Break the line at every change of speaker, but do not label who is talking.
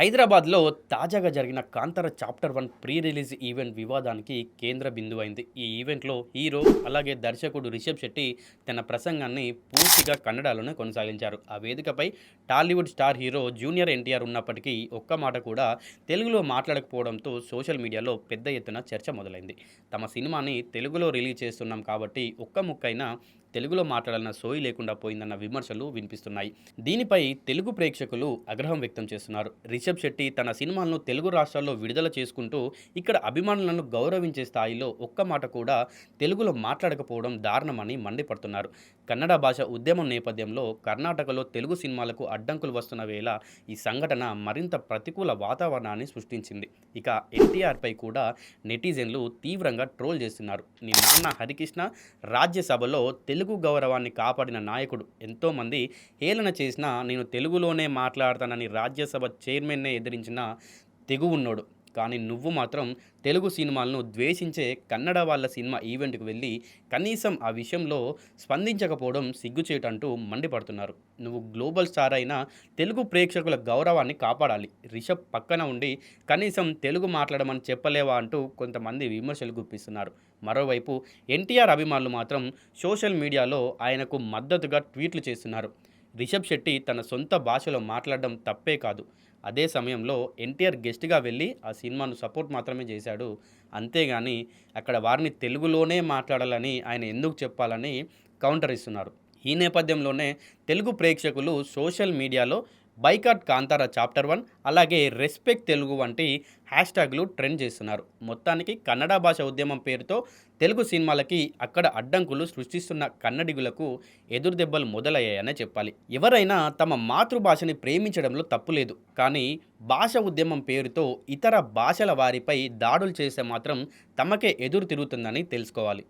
హైదరాబాద్లో తాజాగా జరిగిన Kantara chapter one pre release event వివాదానికి కేంద్ర బిందువు అయింది ఈ ఈవెంట్లో హీరో అలాగే దర్శకుడు రిషబ్ శెట్టి తన ప్రసంగాన్ని పూర్తిగా కన్నడలోనే కొనసాగించారు. ఆ వేదికపై Tollywood star hero junior NTR ఉన్నప్పటికీ ఒక్క మాట కూడా తెలుగులో మాట్లాడకపోవడంతో సోషల్ మీడియాలో పెద్ద ఎత్తున చర్చ మొదలైంది. తమ సినిమాని తెలుగులో రిలీజ్ చేస్తున్నాం కాబట్టి ఒక్క ముక్కైనా తెలుగులో మాట్లాడాలన్న సోయి లేకుండా పోయిందన్న విమర్శలు వినిపిస్తున్నాయి. దీనిపై తెలుగు ప్రేక్షకులు ఆగ్రహం వ్యక్తం చేస్తున్నారు. రిషబ్ శెట్టి తన సినిమాలను తెలుగు రాష్ట్రాల్లో విడుదల చేసుకుంటూ ఇక్కడ అభిమానులను గౌరవించే స్థాయిలో ఒక్క మాట కూడా తెలుగులో మాట్లాడకపోవడం దారుణమని మండిపడుతున్నారు. కన్నడ భాష ఉద్యమం నేపథ్యంలో కర్ణాటకలో తెలుగు సినిమాలకు అడ్డంకులు వస్తున్న వేళ ఈ సంఘటన మరింత ప్రతికూల వాతావరణాన్ని సృష్టించింది. ఇక ఎన్టీఆర్పై కూడా నెటిజన్లు తీవ్రంగా ట్రోల్ చేస్తున్నారు. నీ నాన్న హరికృష్ణ రాజ్యసభలో తెలుగు తెలుగు గౌరవాన్ని కాపాడిన నాయకుడు ఎంతోమంది హేళన చేసినా నేను తెలుగులోనే మాట్లాడతానని రాజ్యసభ చైర్మన్నే ఎదిరించిన తెగువున్నోడు. కానీ నువ్వు మాత్రం తెలుగు సినిమాలను ద్వేషించే కన్నడ వాళ్ళ సినిమా ఈవెంట్కి వెళ్ళి కనీసం ఆ విషయంలో స్పందించకపోవడం సిగ్గుచేటంటూ మండిపడుతున్నారు. నువ్వు గ్లోబల్ స్టార్ అయినా తెలుగు ప్రేక్షకుల గౌరవాన్ని కాపాడాలి. రిషబ్ పక్కన ఉండి కనీసం తెలుగు మాట్లాడమని చెప్పలేవా అంటూ కొంతమంది విమర్శలు గుప్పిస్తున్నారు. మరోవైపు ఎన్టీఆర్ అభిమానులు మాత్రం సోషల్ మీడియాలో ఆయనకు మద్దతుగా ట్వీట్లు చేస్తున్నారు. రిషబ్ శెట్టి తన సొంత భాషలో మాట్లాడడం తప్పే కాదు. అదే సమయంలో ఎన్టీఆర్ గెస్ట్గా వెళ్ళి ఆ సినిమాను సపోర్ట్ మాత్రమే చేశాడు. అంతేగాని అక్కడ వారిని తెలుగులోనే మాట్లాడాలని ఆయన ఎందుకు చెప్పాలని కౌంటర్ ఇస్తున్నారు. ఈ నేపథ్యంలోనే తెలుగు ప్రేక్షకులు సోషల్ మీడియాలో బైకాట్ కాంతారా చాప్టర్ వన్ అలాగే రెస్పెక్ట్ తెలుగు వంటి హ్యాష్ ట్యాగ్లు ట్రెండ్ చేస్తున్నారు. మొత్తానికి కన్నడ భాష ఉద్యమం పేరుతో తెలుగు సినిమాలకి అక్కడ అడ్డంకులు సృష్టిస్తున్న కన్నడిగులకు ఎదురు దెబ్బలు మొదలయ్యాయనే చెప్పాలి. ఎవరైనా తమ మాతృభాషని ప్రేమించడంలో తప్పులేదు కానీ భాష ఉద్యమం పేరుతో ఇతర భాషల వారిపై దాడులు చేస్తే మాత్రం తమకే ఎదురు తిరుగుతుందని తెలుసుకోవాలి.